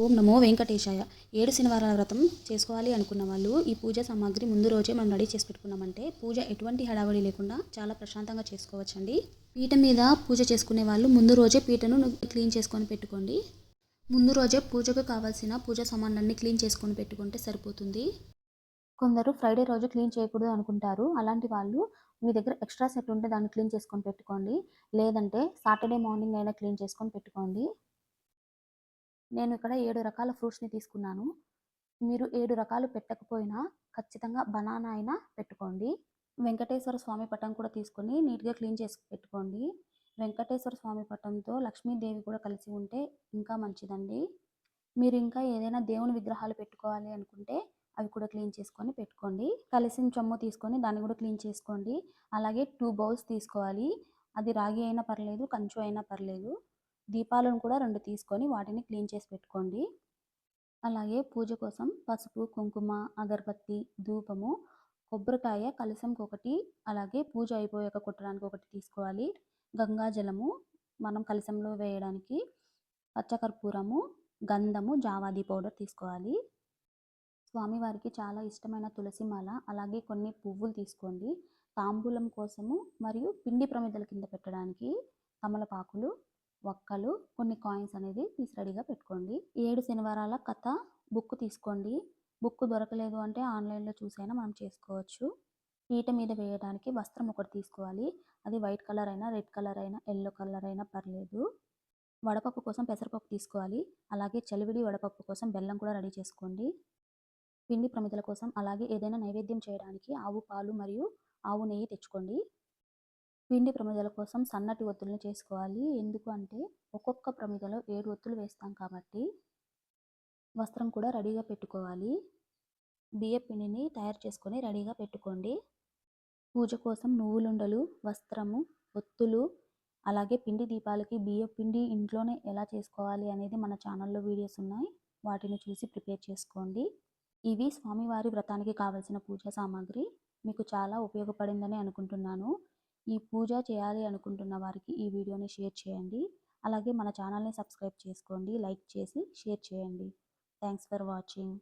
ఓం నమో వెంకటేశాయ. ఏడు శనివారాల వ్రతం చేసుకోవాలి అనుకున్న వాళ్ళు ఈ పూజ సామాగ్రి ముందు రోజే మనం రెడీ చేసి పెట్టుకున్నామంటే పూజ ఎటువంటి హడావడి లేకుండా చాలా ప్రశాంతంగా చేసుకోవచ్చండి. పీట మీద పూజ చేసుకునే వాళ్ళు ముందు రోజే పీటను క్లీన్ చేసుకొని పెట్టుకోండి. ముందు రోజే పూజకు కావాల్సిన పూజ సామాన్లన్నీ క్లీన్ చేసుకొని పెట్టుకుంటే సరిపోతుంది. కొందరు ఫ్రైడే రోజు క్లీన్ చేయకూడదు అనుకుంటారు. అలాంటి వాళ్ళు మీ దగ్గర ఎక్స్ట్రా సెట్ ఉంటే దాన్ని క్లీన్ చేసుకొని పెట్టుకోండి. లేదంటే సాటర్డే మార్నింగ్ అయినా క్లీన్ చేసుకొని పెట్టుకోండి. నేను ఇక్కడ ఏడు రకాల ఫ్రూట్స్ని తీసుకున్నాను. మీరు ఏడు రకాలు పెట్టకపోయినా ఖచ్చితంగా బనానా అయినా పెట్టుకోండి. వెంకటేశ్వర స్వామి పటం కూడా తీసుకొని నీట్గా క్లీన్ చేసి పెట్టుకోండి. వెంకటేశ్వర స్వామి పటంతో లక్ష్మీదేవి కూడా కలిసి ఉంటే ఇంకా మంచిదండి. మీరు ఇంకా ఏదైనా దేవుని విగ్రహాలు పెట్టుకోవాలి అనుకుంటే అవి కూడా క్లీన్ చేసుకొని పెట్టుకోండి. కలిసిన చొమ్ము తీసుకొని దాన్ని కూడా క్లీన్ చేసుకోండి. అలాగే టూ బౌల్స్ తీసుకోవాలి. అది రాగి అయినా పర్లేదు కంచు అయినా పర్లేదు. దీపాలను కూడా రెండు తీసుకొని వాటిని క్లీన్ చేసి పెట్టుకోండి. అలాగే పూజ కోసం పసుపు కుంకుమ అగరబత్తి ధూపము కొబ్బరికాయ కలశంకి ఒకటి అలాగే పూజ అయిపోయాక కొట్టడానికి ఒకటి తీసుకోవాలి. గంగాజలము మనం కలశంలో వేయడానికి పచ్చకర్పూరము గంధము జావాది పౌడర్ తీసుకోవాలి. స్వామివారికి చాలా ఇష్టమైన తులసి మాల అలాగే కొన్ని పువ్వులు తీసుకోండి. తాంబూలం కోసము మరియు పిండి ప్రమిదల కింద పెట్టడానికి తమలపాకులు ఒక్కలు కొన్ని కాయిన్స్ అనేది తీసి రెడీగా పెట్టుకోండి. ఏడు శనివారాల కథ బుక్ తీసుకోండి. బుక్ దొరకలేదు అంటే ఆన్లైన్లో చూసైనా మనం చేసుకోవచ్చు. పీట మీద వేయడానికి వస్త్రం ఒకటి తీసుకోవాలి. అది వైట్ కలర్ అయినా రెడ్ కలర్ అయినా ఎల్లో కలర్ అయినా పర్లేదు. వడపప్పు కోసం పెసరపప్పు తీసుకోవాలి. అలాగే చలివిడి వడపప్పు కోసం బెల్లం కూడా రెడీ చేసుకోండి. పిండి ప్రమిదల కోసం అలాగే ఏదైనా నైవేద్యం చేయడానికి ఆవు పాలు మరియు ఆవు నెయ్యి తెచ్చుకోండి. పిండి ప్రమిదల కోసం సన్నటి ఒత్తులను చేసుకోవాలి. ఎందుకు అంటే ఒక్కొక్క ప్రమిదలో ఏడు ఒత్తులు వేస్తాం కాబట్టి వస్త్రం కూడా రెడీగా పెట్టుకోవాలి. బియ్య పిండిని తయారు చేసుకొని రెడీగా పెట్టుకోండి. పూజ కోసం నువ్వులుండలు వస్త్రము ఒత్తులు అలాగే పిండి దీపాలకి బియ్య పిండి ఇంట్లోనే ఎలా చేసుకోవాలి అనేది మన ఛానల్లో వీడియోస్ ఉన్నాయి. వాటిని చూసి ప్రిపేర్ చేసుకోండి. ఇవి స్వామివారి వ్రతానికి కావలసిన పూజా సామాగ్రి. మీకు చాలా ఉపయోగపడిందని అనుకుంటున్నాను. ఈ పూజ చేయాలి అనుకుంటున్న వారికి ఈ వీడియోని షేర్ చేయండి. అలాగే మన ఛానల్ని సబ్స్క్రైబ్ చేసుకోండి లైక్ చేసి షేర్ చేయండి. Thanks for watching.